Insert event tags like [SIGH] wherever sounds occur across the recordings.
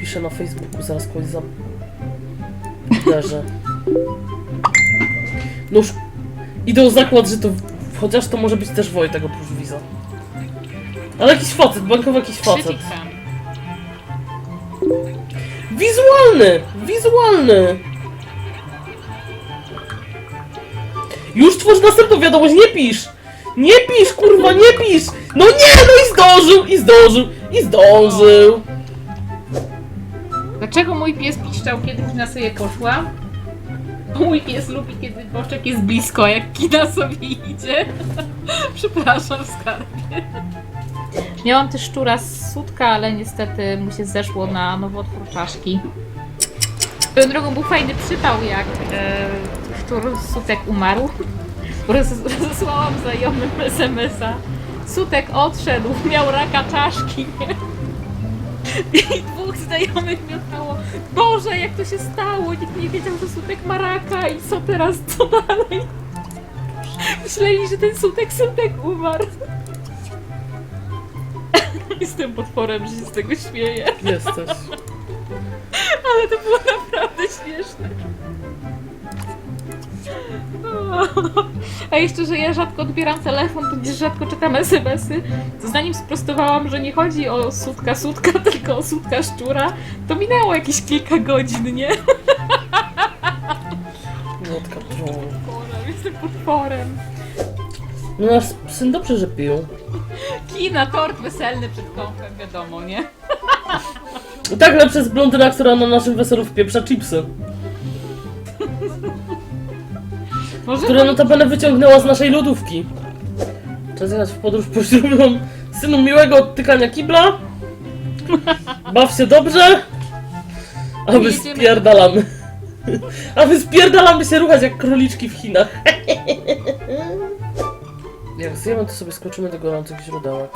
napiszę na Facebooku, zaraz kogoś za... uderzę. No już idę o zakład, że to... Chociaż to może być też Wojtek oprócz Wiza. Ale jakiś facet, bankowy jakiś facet. Wizualny! Wizualny! Już tworz następną wiadomość, nie pisz! Nie pisz, kurwa, nie pisz! No nie, no i zdążył, i zdążył, i zdążył! Dlaczego mój pies piszczał, kiedy Kina sobie poszła? Bo mój pies lubi, kiedy boczek jest blisko, jak Kina sobie idzie. [LAUGHS] Przepraszam, skarbie. Miałam też szczura z sutka, ale niestety mu się zeszło na nowotwór czaszki. Swoją drogą był fajny przypał, jak e, szczur sutek umarł. Roz- Rozesłałam znajomym SMS-a. Sutek odszedł, miał raka czaszki. [LAUGHS] I dwóch znajomych miotało. Boże, jak to się stało? Nikt nie wiedział, że Sutek ma raka i co teraz, co dalej? Myśleli, że ten Sutek Sutek umarł. [LAUGHS] Jestem potworem, że się z tego śmieję, Jesteś. [LAUGHS] ale to było naprawdę śmieszne. A jeszcze, że ja rzadko odbieram telefon, tudzież rzadko czytam SMS-y, to zanim sprostowałam, że nie chodzi o sutka sutka, [LAUGHS] tylko o sutka szczura, to minęło jakieś kilka godzin, nie? Młotka troll. Potworem, jestem potworem. No nasz syn dobrze, że pił. Kina, tort weselny przed kąpem, wiadomo, nie? I tak lepsze jest blondyna, która na naszym weselu wpieprza chipsy. Może Które notabene wyciągnęła z naszej lodówki. Czas jechać w podróż poślubną. Synu miłego odtykania kibla. Baw się dobrze. A my Jedziemy. spierdalamy. A my spierdalamy się ruchać jak króliczki w Chinach. Jak zjemy, to sobie skoczymy do gorących źródełek.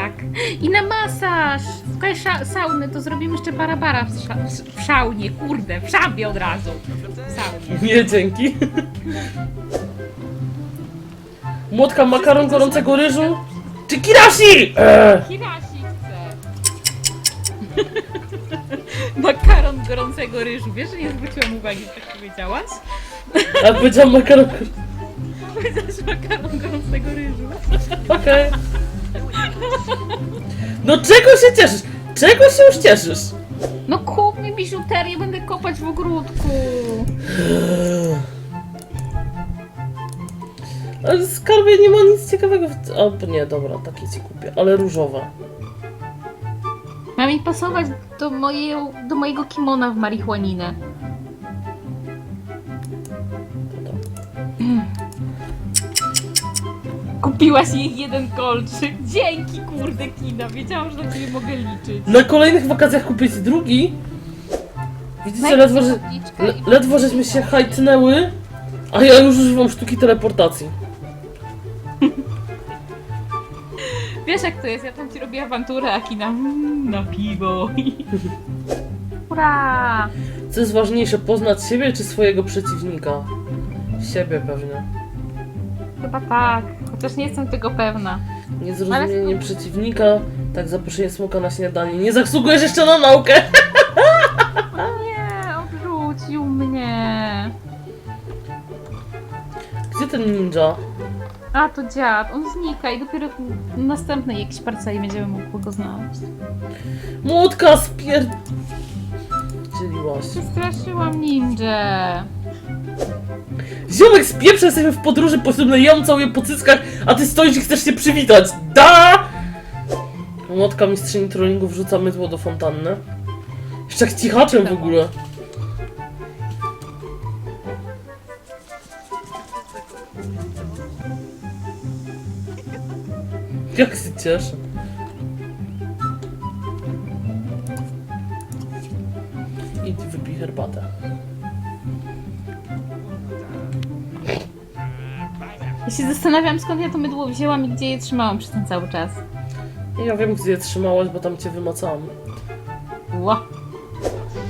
Tak. I na masaż! Szukaj sza- sauny, to zrobimy jeszcze barabara w, sza- w szaunie, kurde, w szambie od razu. W saunie. Nie, dzięki. Młotka makaron gorącego ryżu. Czy kirashi? Eee. Hirasi chce. [LAUGHS] Makaron gorącego ryżu. Wiesz, że nie zwróciłam uwagi, że tak powiedziałaś? A powiedziałam makaron... [LAUGHS] Powiedziałaś makaron gorącego ryżu. Okej. No czego się cieszysz? Czego się już cieszysz? No kup mi biżuterię, będę kopać w ogródku. Ale skarbie nie ma nic ciekawego w... O, nie, dobra, takie ci kupię, ale różowe. Ma mi pasować do, moje, do mojego kimona w marihuaninę. Kupiłaś jej jeden kolczyk. Dzięki, kurde, kina. Wiedziałam, że na ciebie mogę liczyć. Na kolejnych wakacjach kupić drugi. Widzicie, ledwo, że, le, ledwo żeśmy się hajtnęły, a ja już używam sztuki teleportacji. [LAUGHS] Wiesz jak to jest, ja tam ci robię awanturę, a kina mm, na piwo. [LAUGHS] Ura! Co jest ważniejsze, poznać siebie czy swojego przeciwnika? Siebie pewnie. Chyba tak, chociaż nie jestem tego pewna. Niezrozumienie przeciwnika, tak zaproszenie smoka na śniadanie. Nie zasługujesz jeszcze na naukę! O nie, odrzucił mnie. Gdzie ten ninja? A to dziad, on znika i dopiero w następnej jakiejś parceli będziemy mogły go znaleźć. Młotka spier... Dzieliłaś. Przestraszyłam ninja. Ziomek z pieprza jesteśmy w podróży poślubnej, ja po cyckach, a ty stoisz i chcesz się przywitać. Da! Młotka mistrzyni trollingów rzuca mydło do fontanny. Jeszcze jak cichaczem w ogóle. Jak się cieszę. Idź wypij herbatę. Ja się zastanawiam skąd ja to mydło wzięłam i gdzie je trzymałam przez ten cały czas. Ja wiem, gdzie je trzymałaś, bo tam cię wymacałam. Ła.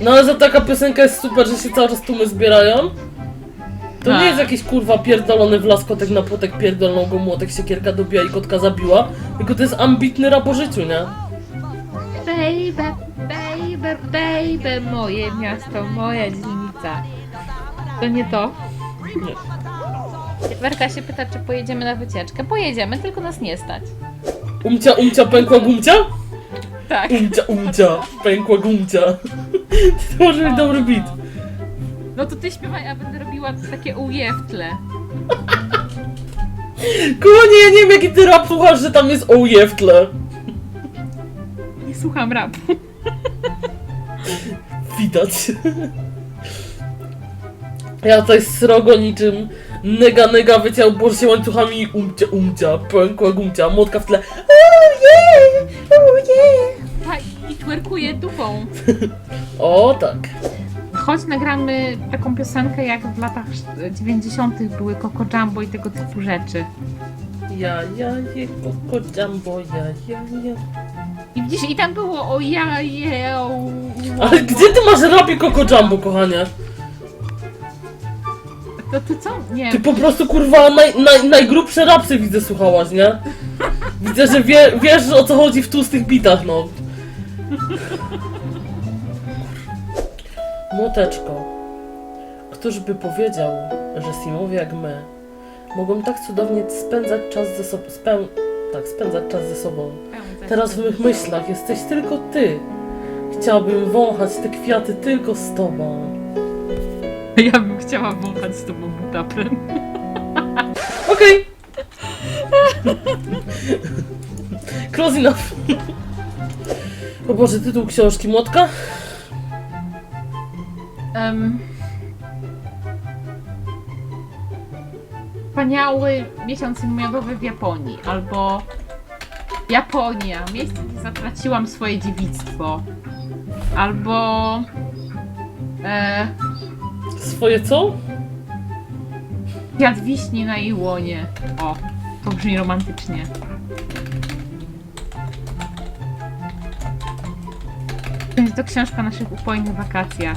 No ale za taka piosenka jest super, że się cały czas tłumy zbierają. To nie Tak. jest jakiś kurwa pierdolony wlaskotek na płotek, pierdolną go młotek, siekierka dobiła i kotka zabiła, tylko to jest ambitny rap o życiu, nie? Baby, baby, baby, moje miasto, moja dzielnica. To nie to. Nie. Werka się pyta, czy pojedziemy na wycieczkę. Pojedziemy, tylko nas nie stać. Umcia, umcia, pękła gumcia? Tak. Umcia, umcia, pękła gumcia. [LAUGHS] To może być dobry beat. No to ty śpiewaj, a będę robiła takie uje w tle. Kochanie, ja nie wiem jaki ty rap słuchasz, że tam jest oje w tle. Nie słucham rapu. Widać. Ja tutaj srogo niczym nega nega wyciął borsie łańcuchami umcia umcia, pękła gumcia, młotka w tle. Oje, oje. Tak, i twerkuje dupą. [LAUGHS] O tak. Chodź, nagramy taką piosenkę, jak w latach 90. były Coco Jumbo i tego typu rzeczy. Ja, ja, je, koko, jumbo, ja, ja, ja. I widzisz, i tam było o ja, je, o, Ale gdzie ty masz rapie Coco Jumbo, kochanie? To ty co? Nie. Ty po prostu kurwa naj, naj, najgrubsze rapsy widzę słuchałaś, nie? Widzę, że wie, wiesz o co chodzi w tłustych bitach, no. Młoteczko. Któż by powiedział, że Simowie jak my mogą tak cudownie spędzać czas ze sobą, spę... tak, spędzać czas ze sobą. Teraz w mych myślach jesteś tylko ty. Chciałbym wąchać te kwiaty tylko z tobą. [LAUGHS] Ja bym chciała wąchać z tobą butaprem. [LAUGHS] Okej. [LAUGHS] Close enough. O Boże, tytuł książki Młotka? Um, wspaniały miesiąc miodowy w Japonii, albo Japonia, miejsce, gdzie zatraciłam swoje dziewictwo, albo e, Swoje co? Kwiat wiśni na jej łonie. O, to brzmi romantycznie. Będzie to książka o naszych upojnych wakacjach.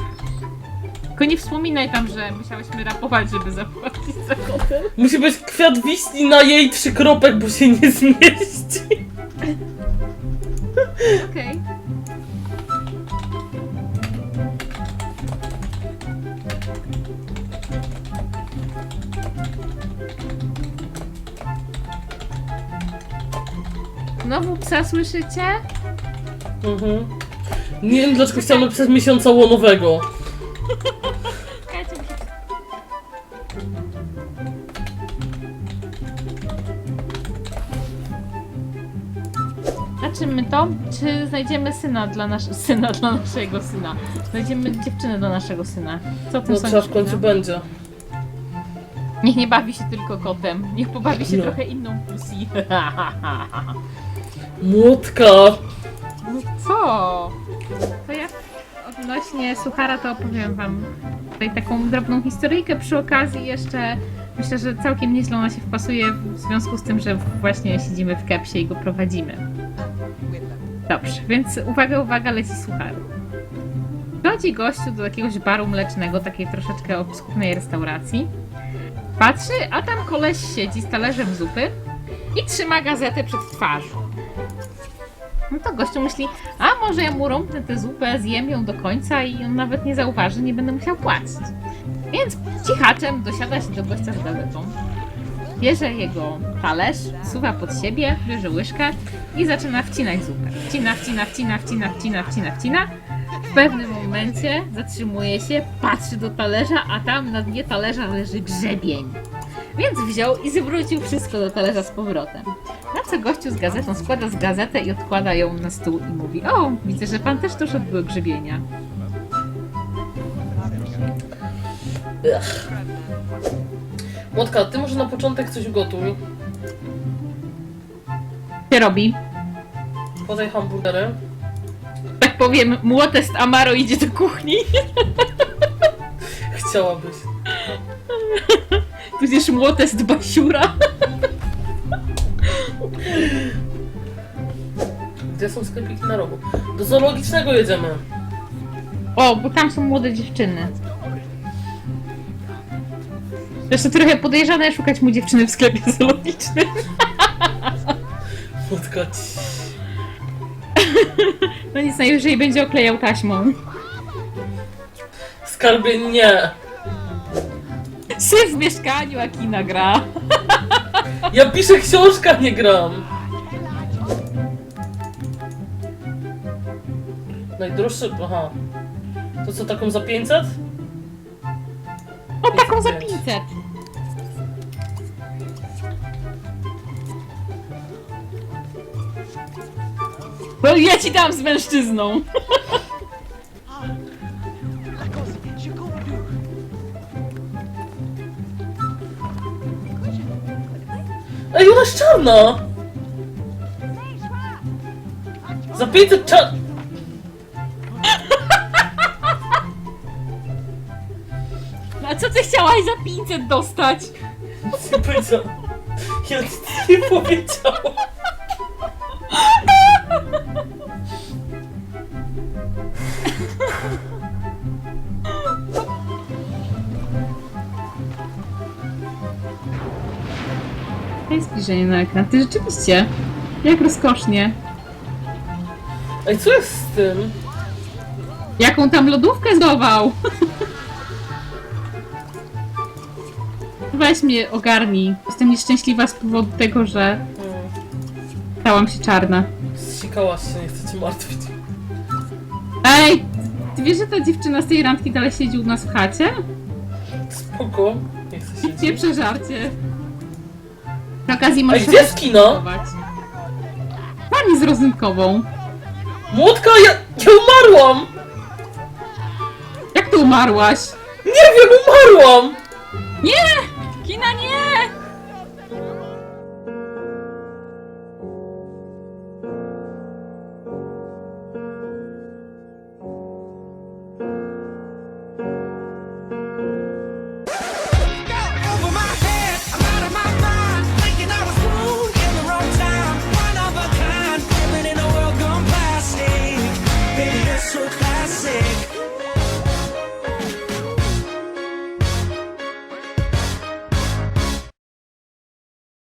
Tylko nie wspominaj tam, że musiałyśmy rapować, żeby zapłacić za hotel. Musi być kwiat wiśni na jej trzy kropek, bo się nie zmieści. Okej. Znowu psa słyszycie? Mhm. Nie wiem dlaczego chciałam napisać miesiąca łonowego. Znajdziemy syna dla naszego syna dla naszego syna. Znajdziemy dziewczynę dla naszego syna. Co ty No sądzisz? trzeba w końcu będzie. Niech nie bawi się tylko kotem. Niech pobawi się No. trochę inną pussy. [LAUGHS] Młotka. No co? To ja odnośnie Suchara to opowiem wam tutaj taką drobną historyjkę przy okazji jeszcze. Myślę, że całkiem nieźle ona się wpasuje w związku z tym, że właśnie siedzimy w kepsie i go prowadzimy. Dobrze, więc uwaga, uwaga, leci Suchar. Chodzi gościu do jakiegoś baru mlecznego, takiej troszeczkę obskurnej restauracji. Patrzy, a tam koleś siedzi z talerzem zupy i trzyma gazetę przed twarzą. No to gościu myśli, a może ja mu rąbnę tę zupę, zjem ją do końca i on nawet nie zauważy, nie będę musiał płacić. Więc cichaczem dosiada się do gościa z gazetą, bierze jego talerz, suwa pod siebie, bierze łyżkę i zaczyna wcinać zupę. Wcina, wcina, wcina, wcina, wcina, wcina, wcina. W pewnym momencie zatrzymuje się, patrzy do talerza, a tam na dnie talerza leży grzebień. Więc wziął i zwrócił wszystko do talerza z powrotem. Na co gościu z gazetą składa z gazetę i odkłada ją na stół i mówi: O, widzę, że pan też doszedł do grzebienia. Ech. Młotka, ty może na początek coś ugotuj. się robi? Podaj hamburgery. Tak powiem, młotest Amaro idzie do kuchni, Chciałabyś. tudzież młotest Basiura. Gdzie są sklepiki na rogu? Do zoologicznego jedziemy. O, bo tam są młode dziewczyny. Zresztą trochę podejrzane szukać mu dziewczyny w sklepie zoologicznym. Młotka ci. No nic, najwyżej będzie oklejał taśmą. Skarbie nie. Syf w mieszkaniu, a kina gra. Ja piszę książkę, a nie gram. Najdroższy... Aha. To co, taką za 500? O, taką za 500. No ja ci dam z mężczyzną. [LAUGHS] Ej, ona jest czarna! Za 500 czar... [LAUGHS] A co ty chciałaś za 500 dostać? Ja nic nie powiedziałam. [LAUGHS] zbliżenie na ekran. Ty rzeczywiście. Jak rozkosznie. Ej, co jest z tym? Jaką tam lodówkę zdował? Weź mnie ogarnij. Jestem nieszczęśliwa z powodu tego, że stałam się czarna. Zsikałaś się, nie chcę cię martwić. Ej! Ty wiesz, że ta dziewczyna z tej randki dalej siedzi u nas w chacie? Spoko. Nie chcę Nie siedzieć. przeżarcie. Przy okazji możesz gdzie jest kino? Pani z rozynkową. Młotka, ja, ja umarłam! Jak tu umarłaś? Nie wiem, umarłam! Nie! Kina nie!